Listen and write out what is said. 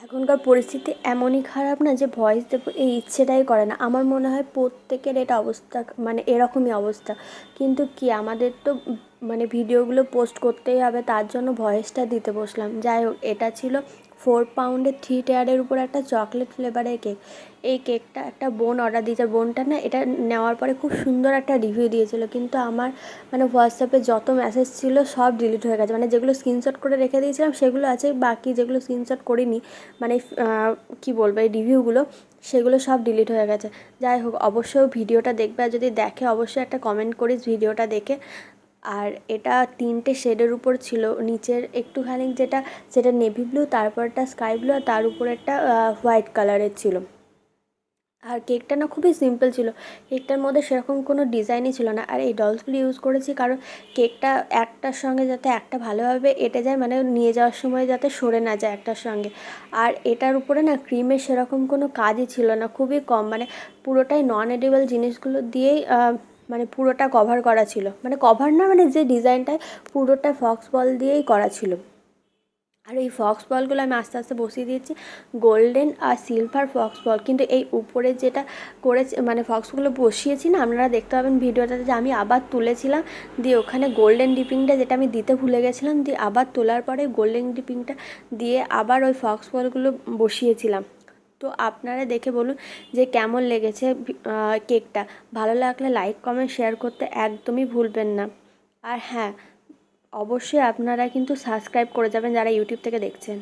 এখনকার পরিস্থিতি এমনই খারাপ না যে ভয়েস দেবো, এই ইচ্ছেটাই করে না। আমার মনে হয় প্রত্যেকের এটা অবস্থা মানে এরকমই অবস্থা। কিন্তু কি, আমাদের তো মানে ভিডিওগুলো পোস্ট করতেই হবে, তার জন্য ভয়েসটা দিতে বসলাম। যাই হোক, এটা ছিল ফোর পাউন্ডের থ্রি টেয়ারের উপর একটা চকলেট ফ্লেভারের কেক এই কেকটা একটা বোন অর্ডার দিয়েছে। বোনটা না, এটা নেওয়ার পরে খুব সুন্দর একটা রিভিউ দিয়েছিলো। কিন্তু আমার মানে হোয়াটসঅ্যাপে যত মেসেজ ছিল সব ডিলিট হয়ে গেছে। মানে যেগুলো স্ক্রিনশট করে রেখে দিয়েছিলাম, সেগুলো আছে। বাকি যেগুলো স্ক্রিনশট করিনি মানে কী বলব, এই রিভিউগুলো সেগুলো সব ডিলিট হয়ে গেছে। যাই হোক, অবশ্যই ভিডিওটা দেখবে। আর যদি দেখে, অবশ্যই একটা কমেন্ট করিস ভিডিওটা দেখে। আর এটা তিনটে শেডের উপর ছিল। নিচের একটুখানি যেটা, সেটা নেভি ব্লু তারপরটা স্কাই ব্লু আর তার উপরেরটা হোয়াইট কালারের ছিল। আর কেকটা না খুবই সিম্পল ছিল। কেকটার মধ্যে সেরকম কোনো ডিজাইনই ছিল না। আর এই ডলসগুলো ইউজ করেছি কারণ কেকটা একটার সঙ্গে যাতে একটা ভালোভাবে এঁটে যায় মানে নিয়ে যাওয়ার সময় যাতে সরে না যায় একটার সঙ্গে। আর এটার উপরে না ক্রিমের সেরকম কোনো কাজই ছিল না, খুবই কম। মানে পুরোটাই নন এডিবল জিনিসগুলো দিয়েই মানে পুরোটা কভার করা ছিল। মানে কভার না মানে যে ডিজাইনটায় পুরোটা ফক্স বল দিয়েই করা ছিল। আর এই ফক্স বলগুলো আমি আস্তে আস্তে বসিয়ে দিয়েছি। গোল্ডেন আর সিলভার ফক্স বল কিন্তু এই উপরে যেটা করেছে মানে ফক্সগুলো বসিয়েছি না, আপনারা দেখতে পাবেন ভিডিওটাতে যে আমি আবার তুলেছিলাম। দিয়ে ওখানে গোল্ডেন ডিপিংটা যেটা আমি দিতে ভুলে গেছিলাম, দিয়ে আবার তোলার পরে গোল্ডেন ডিপিংটা দিয়ে আবার ওই ফক্স বলগুলো বসিয়েছিলাম। তো আপনারা দেখে বলুন যে কেমন লেগেছে কেকটা। ভালো লাগলে লাইক কমেন্ট শেয়ার করতে একদমই ভুলবেন না। আর হ্যাঁ অবশ্যই আপনারা কিন্তু সাবস্ক্রাইব করে যাবেন যারা ইউটিউব থেকে দেখছেন।